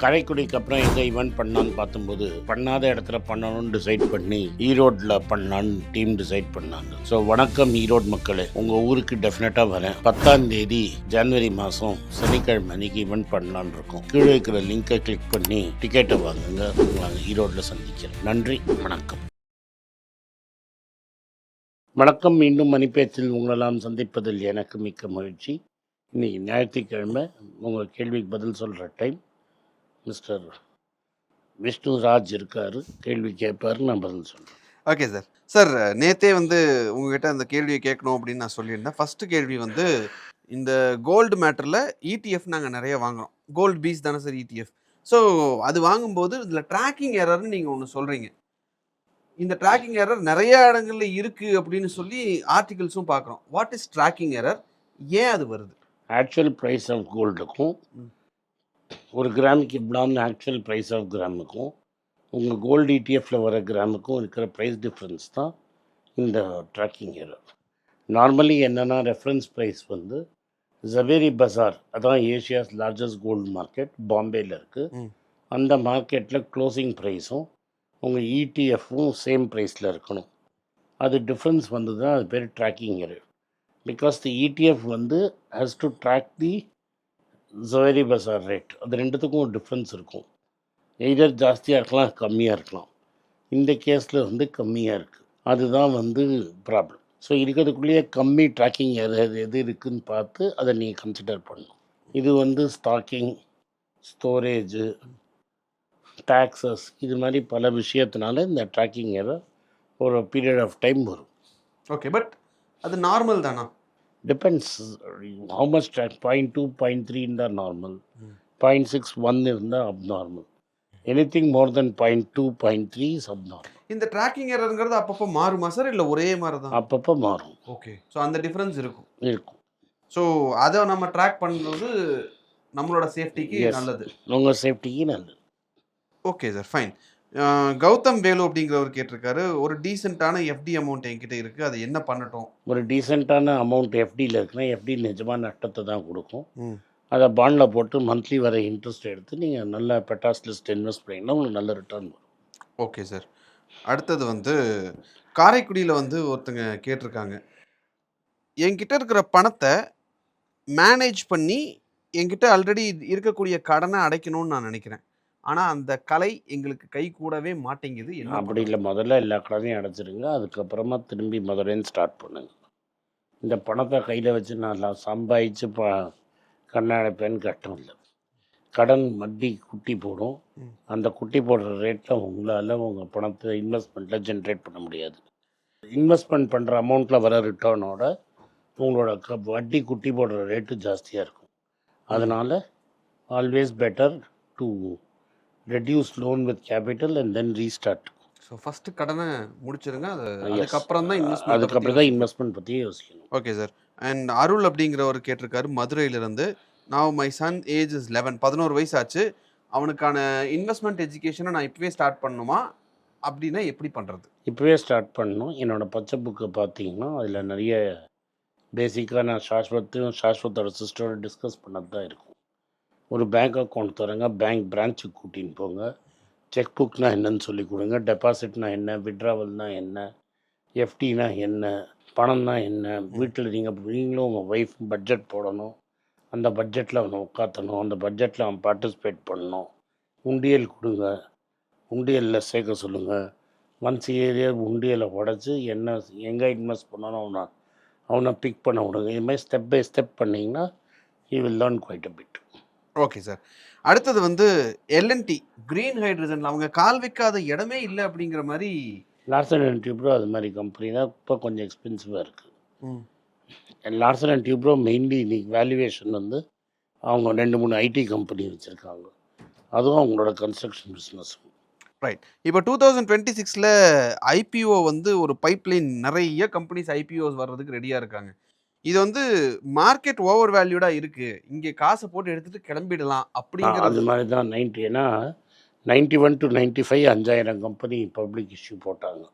கரைக்குடிக்கு அப்புறம் எங்கே ஈவெண்ட் பண்ணான்னு பார்த்தும்போது பண்ணாத இடத்துல பண்ணணும்னு டிசைட் பண்ணி ஈரோட்டில் பண்ணலான்னு டீம் டிசைட் பண்ணாங்க. ஸோ வணக்கம் ஈரோடு மக்களே. உங்கள் ஊருக்கு டெஃபினட்டாக வரேன். பத்தாம் தேதி ஜனவரி மாதம் சனிக்கிழமை அன்னைக்கு ஈவெண்ட் பண்ணலான்னு இருக்கோம். கீழே இருக்கிற லிங்கை கிளிக் பண்ணி டிக்கெட்டை வாங்குங்க. உங்களை ஈரோட்டில் சந்திக்கிறேன். நன்றி வணக்கம். வணக்கம். மீண்டும் மணிப்பேச்சில் உங்களெல்லாம் சந்திப்பதில் எனக்கு மிக்க மகிழ்ச்சி. இன்னைக்கு ஞாயிற்றுக்கிழமை. உங்கள் கேள்விக்கு பதில் சொல்கிற டைம் மிஸ்டர் விஷ்ணுராஜ் இருக்கார் கேள்வி கேட்பார் நான் பதில் சொல்கிறேன் ஓகே சார். சார் நேத்தே வந்து உங்ககிட்ட அந்த கேள்வியை கேட்கணும் அப்படின்னு நான் சொல்லியிருந்தேன். ஃபர்ஸ்ட் கேள்வி வந்து இந்த கோல்டு மேட்டரில் இடிஎஃப் நாங்கள் நிறைய வாங்குறோம். கோல்டு பீஸ் தானே சார் இடிஎஃப் ஸோ அது வாங்கும்போது இதில் ட்ராக்கிங் எரர்னு நீங்கள் ஒன்று சொல்கிறீங்க இந்த ட்ராக்கிங் எரர் நிறைய இடங்கள்ல இருக்குது அப்படின்னு சொல்லி ஆர்டிகல்ஸும் பார்க்குறோம். வாட் இஸ் ட்ராக்கிங் எரர் ஏன் அது வருது? ஆக்சுவல் ப்ரைஸ் ஆஃப் கோல்டுக்கும். ஒரு கிராமுக்கு இவ்வளோன்னு ஆக்சுவல் ப்ரைஸ் ஆஃப் கிராமுக்கும் உங்கள் கோல்டு இடிஎஃப்ல வர கிராமுக்கும் இருக்கிற ப்ரைஸ் டிஃப்ரென்ஸ் தான் இந்த ட்ராக்கிங் எரர் நார்மலி என்னென்னா ரெஃபரன்ஸ் ப்ரைஸ் வந்து ஜவேரி பஜார் அதான் ஏஷியாஸ் லார்ஜஸ்ட் கோல்டு மார்க்கெட் பாம்பேயில் இருக்குது. அந்த மார்க்கெட்டில் க்ளோசிங் ப்ரைஸும் உங்கள் இடிஎஃப்பும் சேம் ப்ரைஸில் இருக்கணும். அது டிஃப்ரென்ஸ் வந்து தான் அது பேர் tracking error because the ETF வந்து has to track the Zaveri Bazaar rate அது ரெண்டுத்துக்கும் ஒரு டிஃப்ரென்ஸ் இருக்கும். எய்தர் ஜாஸ்தியாக இருக்கலாம் கம்மியாக இருக்கலாம். இந்த கேஸில் வந்து கம்மியாக இருக்குது அதுதான் வந்து ப்ராப்ளம் ஸோ இருக்கிறதுக்குள்ளேயே கம்மி ட்ராக்கிங் எது எது இருக்குதுன்னு பார்த்து அதை நீங்கள் கன்சிடர் பண்ணணும். இது வந்து ஸ்டாக்கிங் ஸ்டோரேஜு டேக்ஸஸ் இது மாதிரி பல விஷயத்தினால இந்த ட்ராக்கிங் எதை ஒரு பீரியட் ஆஃப் டைம் வரும். ஓகே பட் அது நார்மல் தானா? Depends how much point two point three இருந்தால் நார்மல். பாயிண்ட் சிக்ஸ் ஒன் இருந்தால் abnormal anything more then point two point three is abnormal இந்த ட்ராக்கிங் எரருங்கிறது அப்பப்போ மாறுமா சார் இல்லை ஒரே மாதிரி தான் அப்பப்போ மாறும். ஓகே ஸோ அந்த டிஃப்ரென்ஸ் இருக்கும். இருக்கும். ஸோ அதை நம்ம ட்ராக் பண்ணுறது நம்மளோட சேஃப்டிக்கு. நல்லது. உங்கள் சேஃப்டிக்கு நல்லது. Okay sir fine Gautham Velu அப்படிங்கிறவர் கேட்டிருக்காரு. ஒரு டீசெண்டான எஃப்டி அமௌண்ட் என்கிட்ட இருக்கு. அதை என்ன பண்ணட்டும்? ஒரு டீசெண்டான அமௌண்ட் எஃப்டியில் இருக்குன்னா எஃப்டி நிஜமாக நஷ்டத்தை தான் கொடுக்கும். அதை பாண்டில் போட்டு மந்த்லி வர இன்ட்ரெஸ்ட் எடுத்து நீங்கள் நல்ல பெட்டாஸ் லிஸ்ட் இன்வெஸ்ட் பண்ணிங்கன்னா உங்களுக்கு நல்ல ரிட்டர்ன் வரும். ஓகே சார் அடுத்தது வந்து காரைக்குடியில் வந்து ஒருத்தங்க கேட்டிருக்காங்க. என்கிட்ட இருக்கிற பணத்தை மேனேஜ் பண்ணி என்கிட்ட ஆல்ரெடி இருக்கக்கூடிய கடனை அடைக்கணும்னு நான் நினைக்கிறேன். ஆனால் அந்த கலை எங்களுக்கு கை கூடவே மாட்டேங்குது என்ன அப்படி இல்லை. முதல்ல எல்லா கடனையும் அடைச்சிருங்க. அதுக்கப்புறமா திரும்பி முதலேருந்து ஸ்டார்ட் பண்ணுங்க. இந்த பணத்தை கையில் வச்சு நான் சம்பாதிச்சு ப கண்ணை அடைப்பேன்னு கஷ்டம் இல்லை. கடன் வட்டி குட்டி போடும். அந்த குட்டி போடுற ரேட்டில் உங்களால் உங்கள் பணத்தை இன்வெஸ்ட்மெண்ட்டில் ஜென்ரேட் பண்ண முடியாது. இன்வெஸ்ட்மெண்ட் பண்ணுற அமௌண்ட்டில் வர ரிட்டர்னோட உங்களோட க வட்டி குட்டி போடுற ரேட்டு ஜாஸ்தியாக இருக்கும். அதனால் always better to reduce loan with capital and then restart so first கடனை முடிச்சிருங்க. அது. அதுக்கப்புறம் தான் அதுக்கப்புறம் தான் இன்வெஸ்ட்மெண்ட் பற்றி யோசிக்கணும். ஓகே சார் அண்ட் அருள் அப்படிங்கிறவர் கேட்டிருக்காரு மதுரையிலிருந்து. நான் my son age is eleven பதினோரு வயசு ஆச்சு அவனுக்கான இன்வெஸ்ட்மெண்ட் எஜுகேஷனை நான் இப்பவே ஸ்டார்ட் பண்ணணுமா அப்படின்னா எப்படி பண்ணுறது இப்போவே ஸ்டார்ட் பண்ணணும். என்னோடய பச்சை புக்கை பார்த்தீங்கன்னா அதில் நிறைய பேசிக்காக நான் சாஸ்வத்தையும் சாஸ்வத்தோட சிஸ்டரோட டிஸ்கஸ் பண்ணது தான் இருக்கும். ஒரு பேங்க் அக்கௌண்ட் தரங்க. பேங்க் பிரான்ச்சுக்கு கூட்டின்னு போங்க. செக் புக்னால் என்னன்னு சொல்லி கொடுங்க. டெபாசிட்னா என்ன? விட்ராவல்னா என்ன? எஃப்டினா என்ன? பணம்னா என்ன? வீட்டில் நீங்கள் நீங்களும் உங்கள் ஒய்ஃப் பட்ஜெட் போடணும். அந்த பட்ஜெட்டில் அவனை உட்காத்தணும் அந்த பட்ஜெட்டில் அவன் பார்ட்டிசிபேட் பண்ணணும். உண்டியல் கொடுங்க. உண்டியலில் சேர்க்க சொல்லுங்கள் ஒன்ஸ் ஏரியா உண்டியலை உடச்சி என்ன எங்கே இன்வெஸ்ட் பண்ணணும் அவனை அவனை பிக் பண்ண விடுங்க. இது மாதிரி ஸ்டெப் பை ஸ்டெப் பண்ணிங்கன்னா you will learn quite a bit okay sir. அடுத்தது வந்து எல்என்டி கிரீன் ஹைட்ரஜன்ல அவங்க கால் வைக்காத இடமே இல்லை அப்படிங்கிற மாதிரி லார்சன் அண்ட் டியூப்ரோ அது மாதிரி கம்பெனி தான் இப்போ கொஞ்சம் எக்ஸ்பென்சிவாக இருக்குது லார்சன் அண்ட் டியூப்ரோ மெயின்லி இன்னைக்கு வேல்யூவேஷன் வந்து அவங்க ரெண்டு மூணு ஐடி கம்பெனி வச்சுருக்காங்க. அதுவும் அவங்களோட கன்ஸ்ட்ரக்ஷன் பிஸ்னஸ் இப்போ டூ தௌசண்ட் டுவெண்ட்டி சிக்ஸில் ஐபிஓ வந்து ஒரு பைப்லைன் நிறைய கம்பெனிஸ் ஐபிஓஸ் வர்றதுக்கு ரெடியாக இருக்காங்க. இது வந்து மார்க்கெட் ஓவர் வேல்யூடாக இருக்கு. இங்கே காசை போட்டு எடுத்துட்டு கிளம்பிடலாம் அது அப்படிங்கிறது மாதிரி தான் நைன்ட்டி ஏன்னா ninety one to ninety five அஞ்சாயிரம் கம்பெனி பப்ளிக் இஷ்யூ போட்டாங்க.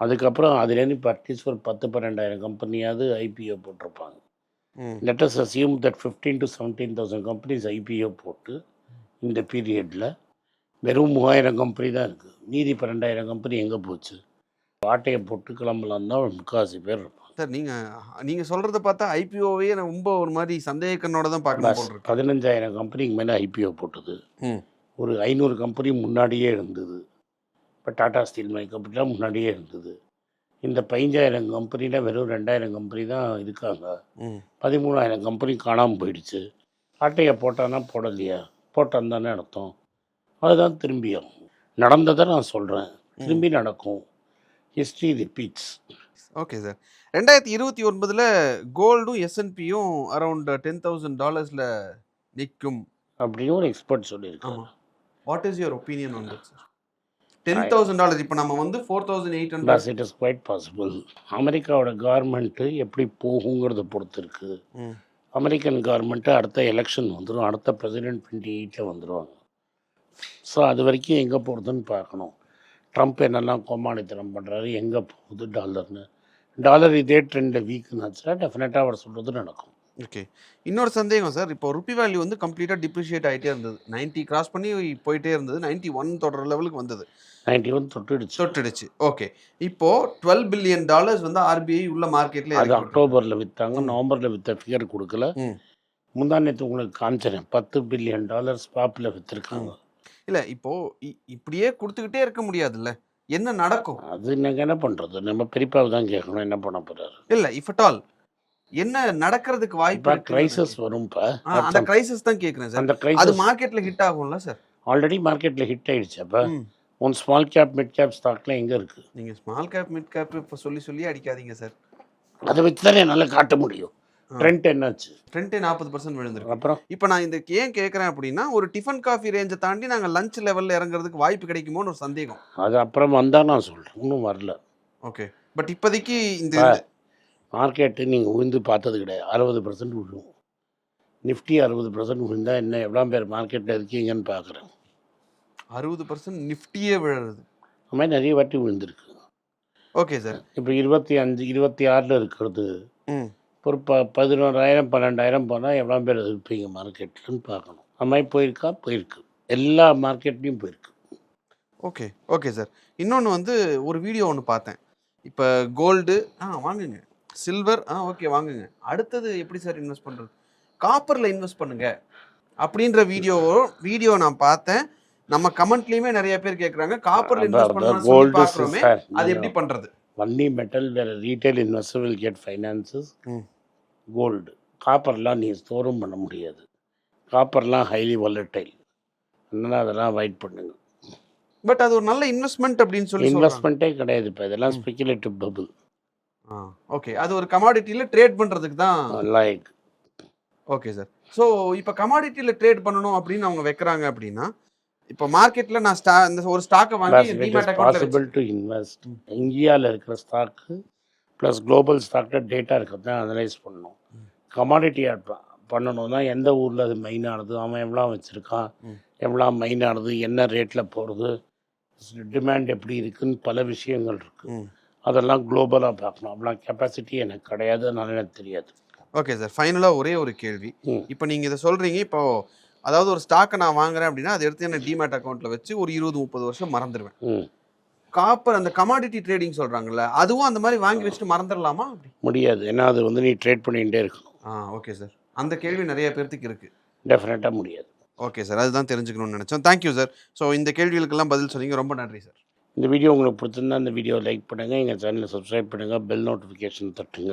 அதுக்கப்புறம் அதுலேருந்து இப்போ அட்லீஸ்ட் ஒரு பத்து பன்னெண்டாயிரம் கம்பெனியாவது ஐபிஓ போட்டிருப்பாங்க. Let us assume that fifteen to seventeen thousand companies IPO போட்டு இந்த பீரியடில் வெறும் மூவாயிரம் கம்பெனி தான் இருக்குது மீதி பன்னெண்டாயிரம் கம்பெனி எங்கே போச்சு? ஆட்டையை போட்டு கிளம்பலாம் தான் முக்கால்வாசி பேர் இருப்பாங்க. சார் நீங்க நீங்க சொல்றத பார்த்தா ஐபிஓவே ரொம்ப ஒரு மாதிரி சந்தேக கண்ணோட தான் பார்க்கணும் பதினஞ்சாயிரம் கம்பெனிக்கு மேலே ஐபிஓ போட்டது. ஒரு ஐநூறு கம்பெனி முன்னாடியே இருந்தது. இப்போ டாடா ஸ்டீல் மை கம்பெனிலாம் முன்னாடியே இருந்தது. இந்த பதினஞ்சாயிரம் கம்பெனியில் வெறும் ரெண்டாயிரம் கம்பெனி தான் இருக்காங்க. பதிமூணாயிரம் கம்பெனி காணாமல் போயிடுச்சு. ஆட்டையை போட்டானா போடலையா? போட்டான் தானே அர்த்தம். அதுதான் திரும்பியும். நடந்ததை நான் சொல்கிறேன் திரும்பி நடக்கும். History repeats okay sir. ரெண்டாயிரத்தி இருபத்தி ஒன்பதுல கோல்டும் எஸ்என்பியும் அரௌண்ட் டென் தௌசண்ட் டாலர்ஸ்ல நிற்கும் அப்படின்னு ஒரு எக்ஸ்பர்ட் சொல்லியிருக்காங்க what is your opinion on that sir ten thousand dollar இப்போ நம்ம வந்து four thousand eight hundred it is quite possible அமெரிக்காவோட கவர்மெண்ட்டு எப்படி போகுங்கிறத பொறுத்து இருக்குது அமெரிக்கன் கவர்மெண்ட்டு அடுத்த எலெக்ஷன் வந்துடும் அடுத்த பிரசிடென்ட் டுவெண்ட்டி எயிட்டில் வந்துடுவாங்க ஸோ அது வரைக்கும் எங்கே போகிறதுன்னு பார்க்கணும். ட்ரம்ப் என்னெல்லாம் கோமாளித்தனம் பண்ணுறாரு எங்கே போகுது டாலர்னு டாலர் இதே ட்ரெண்டில் வீக்குனாச்சுன்னா டெஃபினட்டாக அவர் சொல்கிறது நடக்கும். ஓகே இன்னொரு சந்தேகம் சார் இப்போ ருப்பி வேல்யூ வந்து கம்ப்ளீட்டாக டிப்ரிஷியேட் ஆகிட்டே இருந்தது. 90 கிராஸ் பண்ணி போயிட்டே இருந்தது. 91 ஒன் தொடர் லெவலுக்கு வந்தது. நைன்டி ஒன் தொட்டுடுச்சு. தொட்டுடுச்சு. ஓகே இப்போ டுவெல் பில்லியன் டாலர்ஸ் வந்து ஆர்பிஐ உள்ள மார்க்கெட்ல அது அக்டோபரில் விற்றாங்க நவம்பரில் விற்ற ஃபிகர் கொடுக்கல. ம். முந்தானத்து உங்களுக்கு காமிச்சினேன் பத்து பில்லியன் டாலர்ஸ் பாப்பில் விற்றுருக்காங்க இல்ல இப்போ இப்படியே கொடுத்துக்கிட்டே இருக்க முடியாதுல்ல. என்ன நடக்கும்? அது நாங்கள் என்ன பண்ணுறது நம்ம பெரியப்பாவை தான் கேட்கணும் என்ன பண்ண போகிறாரு இல்ல இஃப் அட் ஆல் என்ன நடக்கிறதுக்கு வாய்ப்பு கிரைசஸ் வரும்ப்பா. அந்த கிரைசிஸ் தான் கேக்குறேன் சார். அந்த அது கிரைசஸ் மார்க்கெட்ல ஹிட் ஆகும்ல சார். ஆல்ரெடி மார்க்கெட்டில் ஹிட் ஆயிடுச்சு. அப்போ. One small cap mid cap ஸ்டாக்லாம் எங்கே இருக்குது நீங்க ஸ்மால் கேப் மிட் கேப் இப்போ சொல்லி சொல்லி அடிக்காதீங்க சார். அதை வச்சு தானே என்னால் காட்ட முடியும். ட்ரெண்ட் என்னாச்சு? ட்ரெண்டே நாற்பது பர்சன்ட் விழுந்திருக்கு. அப்புறம்? இப்போ நான் இந்த ஏன் கேட்குறேன் அப்படின்னா ஒரு டிஃபன் காஃபி ரேஞ்சை தாண்டி நாங்கள் லஞ்ச் லெவலில் இறங்குறதுக்கு வாய்ப்பு கிடைக்குமோன்னு ஒரு சந்தேகம். அது அப்புறம் வந்தால் நான் சொல்கிறேன் இன்னும் வரல. ஓகே பட் இப்போதைக்கு இந்த. மார்க்கெட்டு நீங்கள் விழுந்து பார்த்தது கிடையாது. அறுபது பர்சன்ட் விழுவும் நிஃப்டி அறுபது பர்சன்ட் விழுந்தா என்ன எவ்வளோ பேர் மார்க்கெட்டில் இருக்கீங்கன்னு பார்க்குறேன் அறுபது பர்சன்ட் நிஃப்டியே விழுறது. அது மாதிரி நிறைய வாட்டி விழுந்திருக்கு. ஓகே சார் இப்போ இருபத்தி அஞ்சு இருபத்தி ஆறில் இருக்கிறது. ஒரு ப பதினோராயிரம் பன்னெண்டாயிரம் போனால் எவ்வளோ பேர் இருப்பீங்க மார்க்கெட்லன்னு பார்க்கணும். மாதிரி போயிருக்கா? போயிருக்கு. எல்லா மார்க்கெட்லேயும் போயிருக்கு. Okay okay sir. இன்னொன்று வந்து ஒரு வீடியோ ஒன்று பார்த்தேன். இப்போ கோல்டு ஆ வாங்குங்க. சில்வர் ஆ ஓகே வாங்குங்க. அடுத்தது எப்படி சார் இன்வெஸ்ட் பண்ணுறது காப்பரில் இன்வெஸ்ட் பண்ணுங்க. அப்படின்ற வீடியோ வீடியோ நான் பார்த்தேன். நம்ம கமெண்ட்லேயுமே நிறைய பேர் கேட்குறாங்க காப்பரில் இன்வெஸ்ட் பண்ணணும்னு அது எப்படி வன்னி மெட்டல் வேறு இன்வெஸ்டர் வில் கெட் ஃபைனான்சஸ் ம். கோல்டு காப்பர்லாம் நீ ஸ்டோரும் பண்ண முடியாது. காப்பர்லாம் ஹைலி வாலட்டைல் அதனால் அதெல்லாம் அவாய்ட் பண்ணுங்க. பட் அது ஒரு நல்ல இன்வெஸ்ட்மெண்ட் அப்படின்னு சொல்லி. இன்வெஸ்ட்மெண்ட்டே கிடையாது இப்போ. இதெல்லாம் ம். ஸ்பெகுலேட்டிவ் பபுள் ஆ ஓகே அது ஒரு கமாடிட்டியில் ட்ரேட் பண்ணுறதுக்கு தான். லைக் ஓகே சார் ஸோ இப்போ கமாடிட்டியில் ட்ரேட் பண்ணணும் அப்படின்னு அவங்க வைக்கிறாங்க அப்படின்னா இப்போ மார்க்கெட்டில் நான் ஸ்டா இந்த ஒரு ஸ்டாக்கை வாங்கி டிமேட் பாசிபிள் டு இன்வெஸ்ட் ம். இந்தியாவில் இருக்கிற ஸ்டாக்கு ப்ளஸ் குளோபல் ஸ்டாக்கில் டேட்டா இருக்கிறது தான் அனலைஸ் பண்ணணும். கமாடிட்டி பண்ணணும்னா எந்த ஊரில் அது மெயினானது அவன் எவ்வளோ வச்சுருக்கான். எவ்வளோ மெயினானது என்ன ரேட்டில் போகிறது டிமாண்ட் எப்படி இருக்குன்னு பல விஷயங்கள் இருக்குது. அதெல்லாம் குளோபலாக பார்க்கணும் அப்படிலாம் கெப்பாசிட்டி எனக்கு கிடையாது அதனால எனக்கு தெரியாது ஓகே சார் ஃபைனலாக ஒரே ஒரு கேள்வி. இப்போ நீங்கள் இதை சொல்கிறீங்க இப்போ அதாவது ஒரு ஸ்டாக்கை நான் வாங்குறேன் அப்படின்னா அதை எடுத்து என்ன டிமேட் அக்கௌண்ட்டில் வச்சு ஒரு இருபது முப்பது வருஷம் மறந்துடுவேன் காப்பர் அந்த கமாடிட்டி ட்ரேடிங் சொல்கிறாங்கல்ல அதுவும் அந்த மாதிரி வாங்கி வச்சுட்டு மறந்துடலாமா அப்படி? முடியாது. ஏன்னா அது வந்து நீ ட்ரேட் பண்ணிகிட்டே இருக்கணும் ஆ ஓகே சார் அந்த கேள்வி நிறைய பேர்த்துக்கு இருக்குது டெஃபினட்டாக முடியாது. ஓகே சார் அதுதான் தெரிஞ்சுக்கணும்னு நினச்சோம். தேங்க்யூ சார் ஸோ இந்த கேள்விகளுக்கெல்லாம் பதில் சொன்னீங்க. ரொம்ப நன்றி சார் இந்த வீடியோ உங்களுக்கு பிடிச்சிருந்தா இந்த வீடியோ லைக் பண்ணுங்கள் எங்கள் சேனலை சப்ஸ்கிரைப் பண்ணுங்கள் பெல் நோட்டிஃபிகேஷன் தட்டுங்க.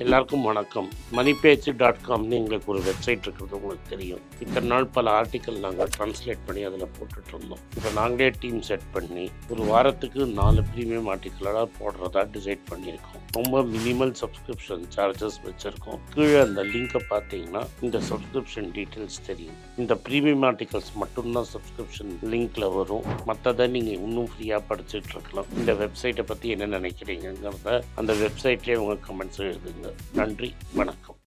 எல்லாருக்கும் வணக்கம். மணிபேச்சு டாட் காம்னு எங்களுக்கு ஒரு வெப்சைட் இருக்கிறது உங்களுக்கு தெரியும். இத்தனை நாள் பல ஆர்டிக்கல் நாங்கள் ட்ரான்ஸ்லேட் பண்ணி அதில் போட்டுட்டு இருந்தோம். இப்போ நாங்களே டீம் செட் பண்ணி ஒரு வாரத்துக்கு நாலு ப்ரீமியம் ஆர்டிக்கலாக போடுறதா டிசைட் பண்ணியிருக்கோம். ரொம்ப மினிமல் சப்ஸ்கிரிப்ஷன் சார்ஜஸ் வச்சுருக்கோம். கீழே அந்த லிங்கை பார்த்தீங்கன்னா இந்த சப்ஸ்கிரிப்ஷன் டீட்டெயில்ஸ் தெரியும். இந்த ப்ரீமியம் ஆர்டிகல்ஸ் மட்டும்தான் சப்ஸ்கிரிப்ஷன் லிங்க்ல வரும். மற்றதை நீங்கள் இன்னும் ஃப்ரீயாக படிச்சுட்டு இருக்கலாம். இந்த வெப்சைட்டை பற்றி என்ன நினைக்கிறீங்கிறத அந்த வெப்சைட்லேயே உங்கள் கமெண்ட்ஸ் எழுதுங்க. நன்றி வணக்கம்.